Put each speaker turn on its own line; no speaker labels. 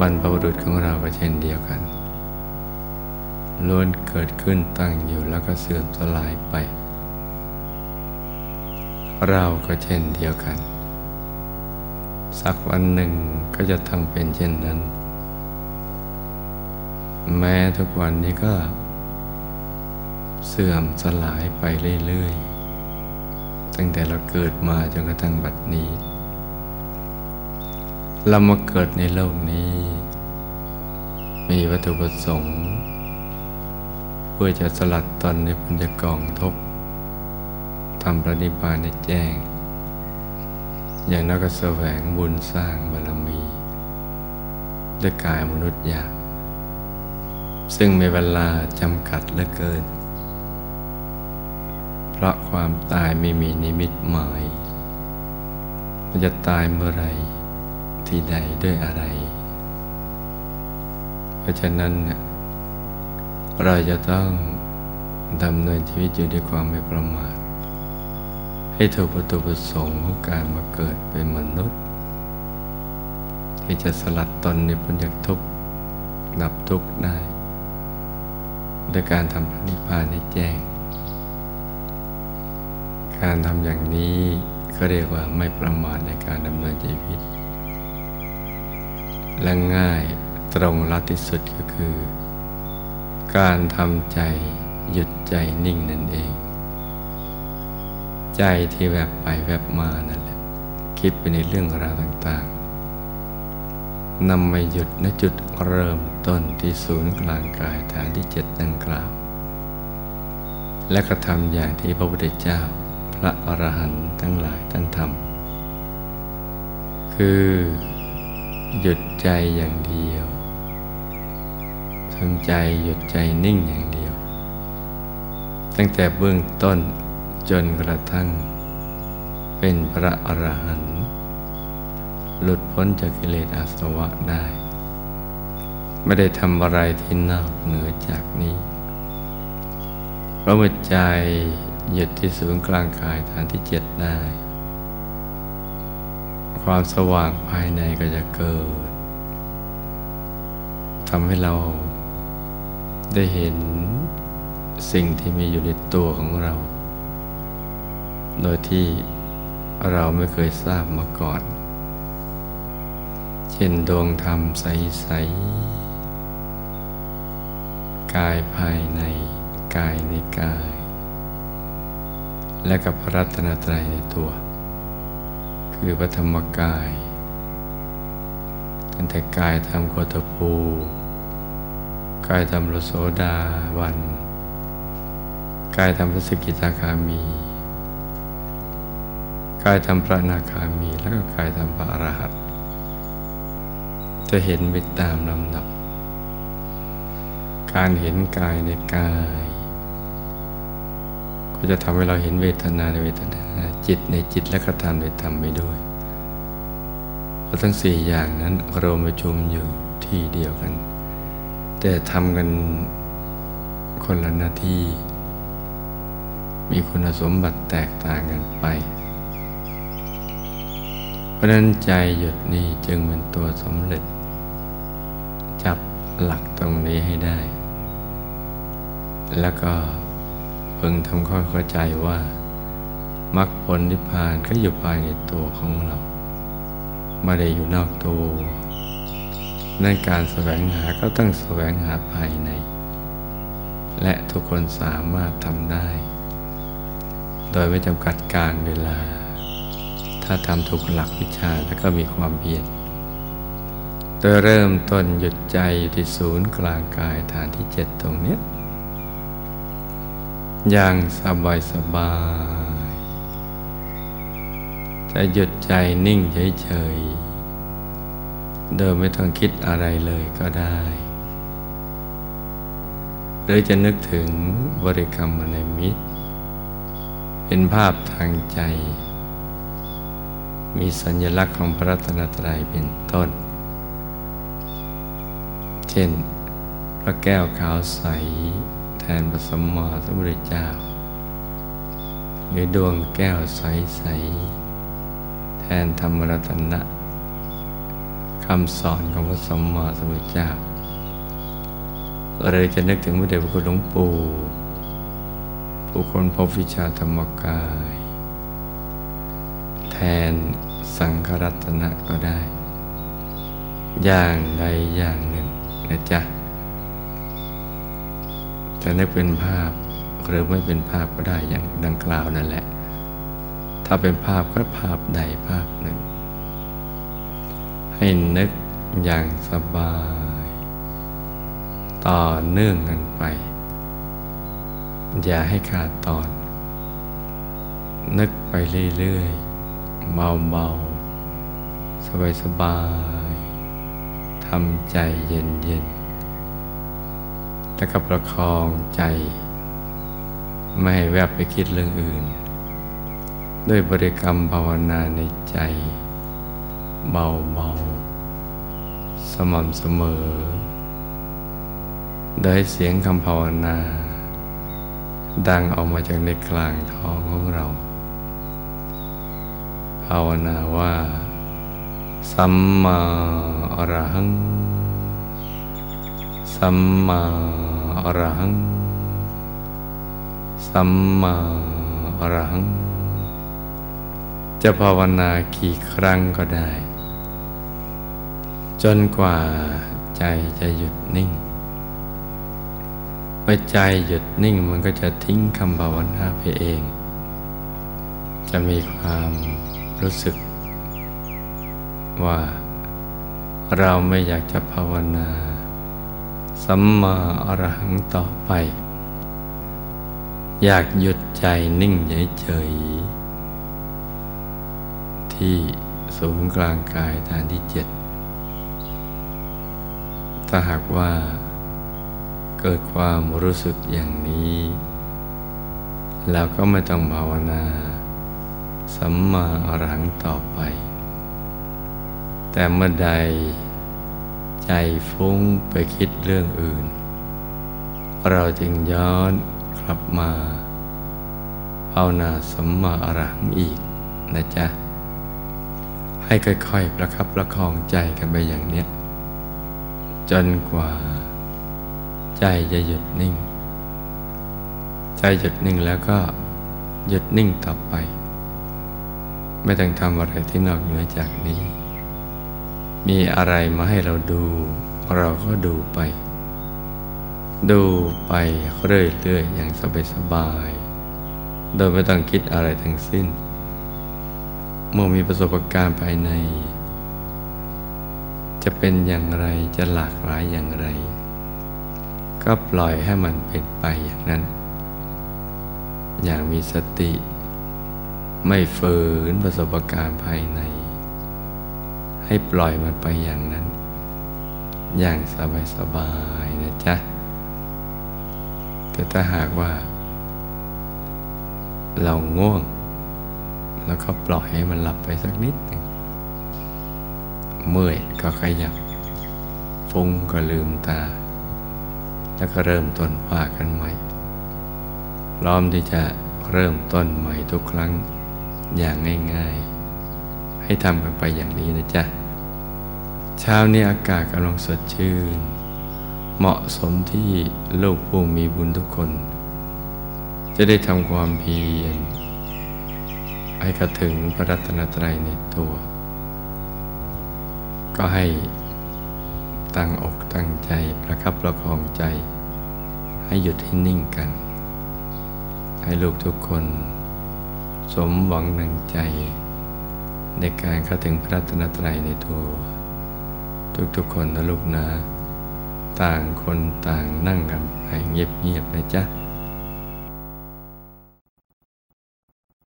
บรพบุรุษของเราก็เช่นเดียวกันล้วนเกิดขึ้นตั้งอยู่แล้วก็เสื่อมสลายไป เราก็เช่นเดียวกัน สักวันหนึ่งก็จะต้องเป็นเช่นนั้น แม้ทุกวันนี้ก็ เสื่อมสลายไปเรื่อยๆ ตั้งแต่เราเกิดมาจนกระทั่งบัดนี้ เรามาเกิดในโลกนี้ มีวัตถุประสงค์ เพื่อจะสลัดตนในพันจกองทุกทำปฏิบาณในแจ้ง อย่างนักแสวงบุญสร้างบารมีด้วยกายมนุษย์อยากซึ่งมีเวลาจำกัดเหลือเกิน เพราะความตายไม่มีนิมิตหมายมันจะตายเมื่อไร ที่ใดด้วยอะไร เพราะฉะนั้น เราจะต้องดำเนินชีวิตอยู่ด้วยความไม่ประมาท ให้ถูกวัตถุประสงค์ของการมาเกิดเป็นมนุษย์ ที่จะสลัดตนในพ้นจากทุกข์ดับทุกข์ได้ด้วยการทำพระนิพพานให้แจ้ง การทำอย่างนี้ก็เรียกว่าไม่ประมาทในการดำเนินชีวิต และง่ายตรงรัดที่สุดก็คือ การทำใจหยุดใจนิ่งนั่นเอง ใจที่แวบไปแวบมานั่นแหละ คิดไปในเรื่องราวต่างๆนำมาหยุดณจุดเริ่มต้นที่ศูนย์กลางกายฐานที่เจ็ดดังกล่าว และกระทำอย่างที่พระพุทธเจ้า พระอรหันต์ทั้งหลายท่านทำคือ หยุดใจอย่างเดียวทำใจหยุดใจนิ่งอย่างเดียว ตั้งแต่เบื้องต้นจนกระทั่ง เป็นพระอรหันต์หลุดพ้นจากกิเลสอาสวะได้ ไม่ได้ทำอะไรที่นอกเหนือจากนี้เพราะเมื่อใจหยุดที่ศูนย์กลางกายฐานที่เจ็ดได้ ความสว่างภายในก็จะเกิดทำให้เราได้เห็นสิ่งที่มีอยู่ในตัวของเรา โดยที่เราไม่เคยทราบมาก่อน เช่นดวงธรรมใส ๆ กายภายในกายในกาย และกับพระรัตนตรัยในตัว คือพระธรรมกาย ตั้งแต่กายทำโคตภูกายทำรโสดาวัน กายทำพระสกิทาคามี กายทำพระนาคามี แล้วก็กายทำพระอรหัตจะเห็นไปตามลำดับ การเห็นกายในกาย ก็จะทำให้เราเห็นเวทนาในเวทนาจิตในจิตและกระทำในธรรมไปด้วยเพราะทั้งสี่อย่างนั้นรวมประชุมอยู่ที่เดียวกัน แต่ทำกันคนละหน้าที่ มีคุณสมบัติแตกต่างกันไป เพราะนั้นใจหยุดนี้จึงเป็นตัวสำเร็จ จับหลักตรงนี้ให้ได้ แล้วก็ พิ่งทำความเข้าใจว่ามรรคผลนิพพานก็อยู่ภายในตัวของเราไม่ได้อยู่นอกตัวนั่นการแสวงหาก็ต้องแสวงหาภายใน และทุกคนสามารถทำได้ โดยไม่จำกัดการเวลา ถ้าทำถูกหลักวิชาแล้วก็มีความเพียรโดยเริ่มต้นหยุดใจอยู่ที่ศูนย์กลางกายฐานที่เจ็ดตรงเนี้ย อย่างสบายสบายจะหยุดใจนิ่งเฉยๆ โดยไม่ต้องคิดอะไรเลยก็ได้หรือจะนึกถึงบริกรรมในมิตร เป็นภาพทางใจ มีสัญลักษณ์ของพระรัตนตรัยเป็นต้น เช่น พระแก้วขาวใส นพระสมมาสมุทรเจ้า หรือดวงแก้วใส ๆ แทนธรรมรัตนะคคำสอนของพระสัมมาสัมพุทธเจ้าเลยจะนึกถึงพระเดชพระคุณหลวงปู่ผู้คนพบวิชาธรรมกาย แทนสังฆรัตนะก็ได้ อย่างใดอย่างหนึ่งนะจ๊ะ จะนึกเป็นภาพหรือไม่เป็นภาพก็ได้อย่างดังกล่าวนั่นแหละ ถ้าเป็นภาพก็ภาพใดภาพหนึ่ง ให้นึกอย่างสบาย ต่อเนื่องกันไป อย่าให้ขาดตอน นึกไปเรื่อยๆ เบาๆ สบายๆทำใจเย็นๆ แล้วก็ประคองใจ ไม่ให้แวบไปคิดเรื่องอื่น ด้วยบริกรรมภาวนาในใจ เบาๆ สม่ำเสมอ โดยเสียงคำภาวนา ดังออกมาจากในกลางท้องของเรา ภาวนาว่า สัมมาอรหัง สัมมาอรหัง สัมมาอรหัง จะภาวนากี่ครั้งก็ได้ จนกว่าใจจะหยุดนิ่ง เมื่อใจหยุดนิ่งมันก็จะทิ้งคำภาวนาไปเอง จะมีความรู้สึก ว่าเราไม่อยากจะภาวนา สัมมาอรหังต่อไป อยากหยุดใจนิ่งเฉยๆที่ศูนย์กลางกายฐานที่เจ็ดถ้าหากว่า เกิดความรู้สึกอย่างนี้เราก็ไม่ต้องภาวนา สัมมาอรหังต่อไป แต่เมื่อใด ใจฟุ้งไปคิดเรื่องอื่น เราจึงย้อนกลับมาภาวนาสัมมาอรหังอีกนะจ๊ะ ให้ค่อยๆประคับประคองใจกันไปอย่างเนี้ย จนกว่า ใจจะหยุดนิ่ง ใจหยุดนิ่งแล้วก็หยุดนิ่งต่อไป ไม่ต้องทำอะไรที่นอกเหนือจากนี้ มีอะไรมาให้เราดู เราก็ดูไป ดูไปเรื่อยๆอย่างสบายๆโดยไม่ต้องคิดอะไรทั้งสิ้น เมื่อมีประสบการณ์ภายใน จะเป็นอย่างไรจะหลากหลายอย่างไร ก็ปล่อยให้มันเป็นไปอย่างนั้น อย่างมีสติ ไม่ฝืนประสบการณ์ภายใน ให้ปล่อยมันไปอย่างนั้น อย่างสบายๆนะจ๊ะ แต่ถ้าหากว่า เราง่วง แล้วก็ปล่อยให้มันหลับไปสักนิดหนึ่งเมื่อยก็ขยับฟุ้งก็ลืมตา แล้วก็เริ่มต้นว่ากันใหม่พร้อมที่จะเริ่มต้นใหม่ทุกครั้งอย่างง่าย ๆ ให้ทำกันไปอย่างนี้นะจ๊ะ เช้านี้อากาศกำลังสดชื่น เหมาะสมที่ลูกผู้มีบุญทุกคน จะได้ทำความเพียรให้กระถึงพระรัตนตรัยในตัว ก็ให้ตั้งอกตั้งใจประคับประคองใจ ให้หยุดให้นิ่งกัน ให้ลูกทุกคน สมหวังหนึ่งใจ ในการเข้าถึงพระรัตนตรัยในตัว ทุกๆคนนะลูกนะ ต่างคนต่างนั่งกันไปเงียบๆนะจ๊ะ